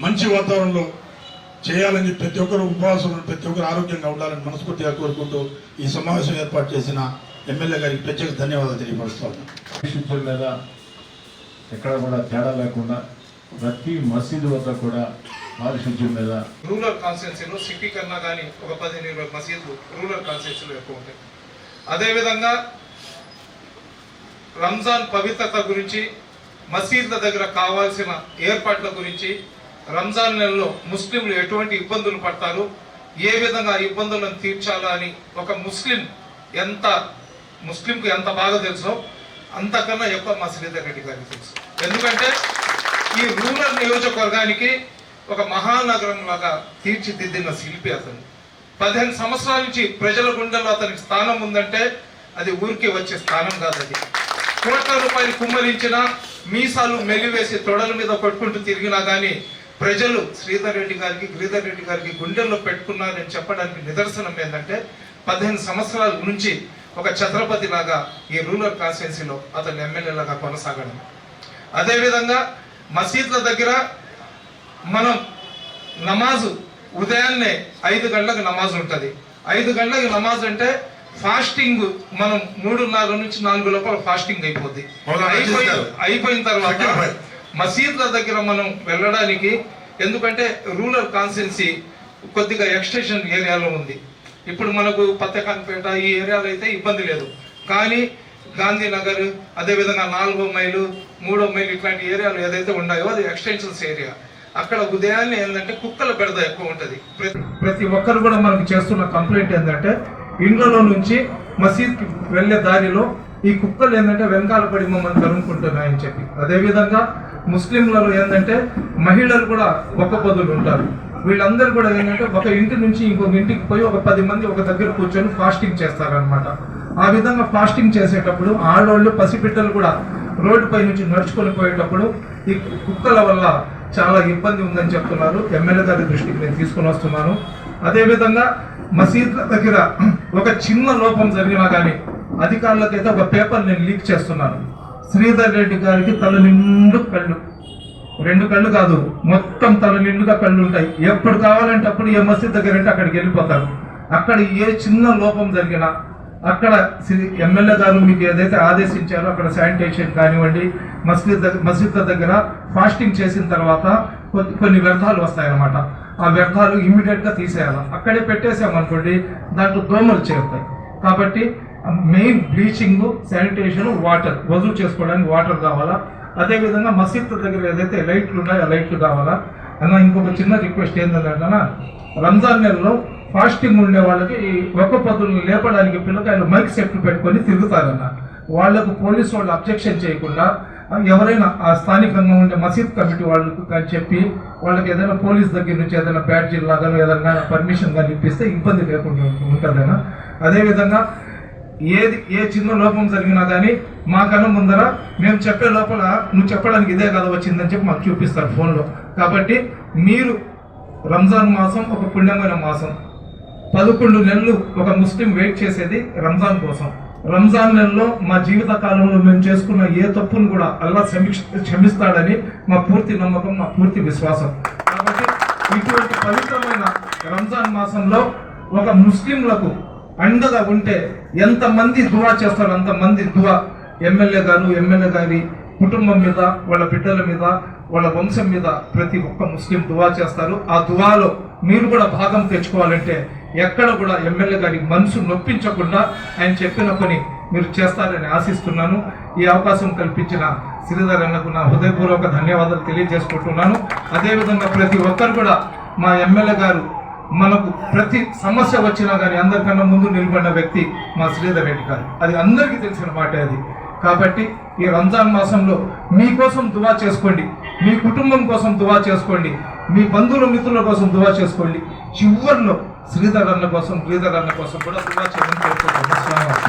మంచి వాతావరణంలో చేయాలని ప్రతి ఒక్కరు ఉపవాసం ప్రతి ఒక్కరు ఆరోగ్యంగా ఉండాలని మనస్ఫూర్తిగా కోరుకుంటూ ఈ సమావేశం ఏర్పాటు చేసిన ఎమ్మెల్యే గారికి ప్రత్యేక ధన్యవాదాలు తెలియపరుస్తాను మీద ఎక్కడ కూడా తేడా లేకుండా ప్రతి మసీదు వద్ద కూడా పారిశుద్ధ్యం మీద రూరల్ కాన్స్టిట్యున్సీలో సిటీ కన్నా కానీ ఒక పదిహేను ఇరవై మసీదులు రూరల్ కాన్స్టిట్యున్సీలో ఎక్కువ ఉంటాయి. అదేవిధంగా రంజాన్ పవిత్రత గురించి మసీద్ల దగ్గర కావాల్సిన ఏర్పాట్ల గురించి రంజాన్ నెలలో ముస్లింలు ఎటువంటి ఇబ్బందులు పడతారు? ఏ విధంగా ఇబ్బందులను తీర్చాలా అని ఒక ముస్లిం ఎంత ముస్లింకు ఎంత బాగా తెలుసో అంతకన్నా ఎక్కువ మా శ్రీధర్ రెడ్డి గారికి తెలుసు. ఎందుకంటే ఈ రూరల్ నియోజకవర్గానికి ఒక మహానగరం లాగా తీర్చిదిద్దిన శిల్పి అతను. పదిహేను సంవత్సరాల నుంచి ప్రజల గుండెల్లో అతనికి స్థానం ఉందంటే అది ఊరికి వచ్చే స్థానం కాదు అది. కోట్ల రూపాయలు కుమ్మరించిన మీసాలు మెలివేసి తొడల మీద పట్టుకుంటూ తిరిగినా కానీ ప్రజలు శ్రీధర్ రెడ్డి గారికి గిరిధర్ రెడ్డి గారికి గుండెల్లో పెట్టుకున్నారని చెప్పడానికి నిదర్శనం ఏంటంటే పదిహేను సంవత్సరాల నుంచి ఒక ఛత్రపతి లాగా ఈ రూరల్ కాన్స్టిట్యున్సీలో అతను ఎమ్మెల్యేలాగా కొనసాగడం. అదేవిధంగా మసీద్ల దగ్గర మనం నమాజు ఉదయాన్నే ఐదు గంటలకు నమాజ్ ఉంటుంది. ఐదు గంటలకు నమాజ్ అంటే ఫాస్టింగ్ మనం మూడున్నర నుంచి నాలుగు లోపల ఫాస్టింగ్ అయిపోద్ది. అయిపోయిన తర్వాత. మసీద్ల దగ్గర మనం వెళ్ళడానికి ఎందుకంటే రూరల్ కాన్స్టిట్యున్సీ కొద్దిగా ఎక్స్టెన్షన్ ఏరియాలో ఉంది. ఇప్పుడు మనకు పత్తకాన్పేట ఈ ఏరియాలో అయితే ఇబ్బంది లేదు. కానీ గాంధీనగర్ అదేవిధంగా నాలుగో మైలు మూడో మైలు ఇట్లాంటి ఏరియాలు ఏదైతే ఉన్నాయో అది ఎక్స్టెన్షన్స్ ఏరియా. అక్కడ ఉదయాన్నే ఏంటంటే కుక్కల బెడద ఎక్కువ ఉంటది. ప్రతి ప్రతి ఒక్కరు కూడా మనకు చేస్తున్న కంప్లైంట్ ఏంటంటే ఇండ్లలో నుంచి మసీద్కి వెళ్ళే దారిలో ఈ కుక్కలు ఏంటంటే వెనకాల పడి మమ్మల్ని తరుముకుంటున్నాయని చెప్పి. అదేవిధంగా ముస్లింలలో ఏంటంటే మహిళలు కూడా ఒక పదులు ఉంటారు. వీళ్ళందరూ కూడా ఏంటంటే ఒక ఇంటి నుంచి ఇంకొక ఇంటికి పోయి ఒక పది మంది ఒక దగ్గర కూర్చొని ఫాస్టింగ్ చేస్తారనమాట ఆ విధంగా ఫాస్టింగ్ చేసేటప్పుడు ఆడవాళ్ళు పసిపిట్టలు కూడా రోడ్డుపై నుంచి నడుచుకొని పోయేటప్పుడు ఈ కుక్కల వల్ల చాలా ఇబ్బంది ఉందని చెప్తున్నారు. ఎమ్మెల్యే గారి దృష్టికి నేను తీసుకుని వస్తున్నాను. అదేవిధంగా మసీద్ల దగ్గర ఒక చిన్న లోపం జరిగినా కానీ అధికారులకైతే ఒక పేపర్ నేను లీక్ చేస్తున్నాను. శ్రీధర్ రెడ్డి గారికి తల నిండు కళ్ళు. రెండు కళ్ళు కాదు మొత్తం తల నిండుగా కళ్ళు ఉంటాయి. ఎప్పుడు కావాలంటే అప్పుడు ఏ మసీద్ దగ్గర అంటే అక్కడికి వెళ్ళిపోతారు. అక్కడ ఏ చిన్న లోపం జరిగినా అక్కడ ఎమ్మెల్యే గారు మీకు ఏదైతే ఆదేశించారో అక్కడ శానిటేషన్ కానివ్వండి మసీద్ దగ్గర దగ్గర ఫాస్టింగ్ చేసిన తర్వాత కొన్ని కొన్ని వ్యర్థాలు వస్తాయన్నమాట. ఆ వ్యర్థాలు ఇమ్మీడియట్గా తీసేయాలి? అక్కడే పెట్టేసామనుకోండి దాంట్లో దోమలు చేరుతాయి. కాబట్టి మెయిన్ బ్లీచింగ్ శానిటేషన్ వాటర్ వజూ చేసుకోవడానికి వాటర్ కావాలా? అదేవిధంగా మసీద్ దగ్గర ఏదైతే లైట్లు ఉన్నాయో ఆ లైట్లు కావాలా? అన్న ఇంకొక చిన్న రిక్వెస్ట్ ఏంటంటే రంజాన్ నెలలో ఫాస్టింగ్ ఉండే వాళ్ళకి ఈ ఒక్క పొద్దులు లేపడానికి పిల్లకాయలు మైక్ సెట్లు పెట్టుకొని తిరుగుతారన్న. వాళ్ళకు పోలీసు వాళ్ళు అబ్జెక్షన్ చేయకుండా ఎవరైనా ఆ స్థానికంగా ఉండే మసీద్ కమిటీ వాళ్ళకు కానీ చెప్పి వాళ్ళకి ఏదైనా పోలీస్ దగ్గర నుంచి ఏదైనా బ్యాడ్జీ లాగా ఏదైనా పర్మిషన్ కానీ ఇప్పిస్తే ఇబ్బంది లేకుండా ఉంటుందన్న. అదేవిధంగా ఏది ఏ చిన్న లోపం జరిగినా కానీ మా మాకన్నా ముందర మేము చెప్పే లోపల నువ్వు చెప్పడానికి ఇదే కదా వచ్చిందని చెప్పి మాకు చూపిస్తారు ఫోన్లో. కాబట్టి మీరు రంజాన్ మాసం ఒక పుణ్యమైన మాసం. పదకొండు నెలలు ఒక ముస్లిం వెయిట్ చేసేది రంజాన్ కోసం. రంజాన్ నెలలో మా జీవిత కాలంలో మేము చేసుకున్న ఏ తప్పును కూడా అల్లా క్షమిక్ష క్షమిస్తాడని మా పూర్తి నమ్మకం మా పూర్తి విశ్వాసం. కాబట్టి ఇటువంటి పవిత్రమైన రంజాన్ మాసంలో ఒక ముస్లింలకు అండగా ఉంటే ఎంతమంది దువా చేస్తారు అంతమంది దువా ఎమ్మెల్యే గారు ఎమ్మెల్యే గారి కుటుంబం మీద వాళ్ళ బిడ్డల మీద వాళ్ళ వంశం మీద ప్రతి ఒక్క ముస్లిం దువా చేస్తారు. ఆ దువాలో మీరు కూడా భాగం తెచ్చుకోవాలంటే ఎక్కడ కూడా ఎమ్మెల్యే గారి మనసు నొప్పించకుండా ఆయన చెప్పిన పని మీరు చేస్తారని ఆశిస్తున్నాను. ఈ అవకాశం కల్పించిన శ్రీధర్ అన్నకు నా హృదయపూర్వక ధన్యవాదాలు తెలియజేసుకుంటున్నాను. అదేవిధంగా ప్రతి ఒక్కరు కూడా మా ఎమ్మెల్యే గారు మనకు ప్రతి సమస్య వచ్చినా కానీ అందరికన్నా ముందు నిలబడిన వ్యక్తి మా శ్రీధర్ రెడ్డి గారు. అది అందరికీ తెలిసిన మాట అది. కాబట్టి ఈ రంజాన్ మాసంలో మీకోసం దువా చేసుకోండి. మీ కుటుంబం కోసం దువా చేసుకోండి. మీ బంధువుల మిత్రుల కోసం దువా చేసుకోండి. చివరిలో శ్రీధర్ అన్న కోసం శ్రీధర్ అన్న కోసం కూడా దువా చేయడం కోరుకుంటున్నాను.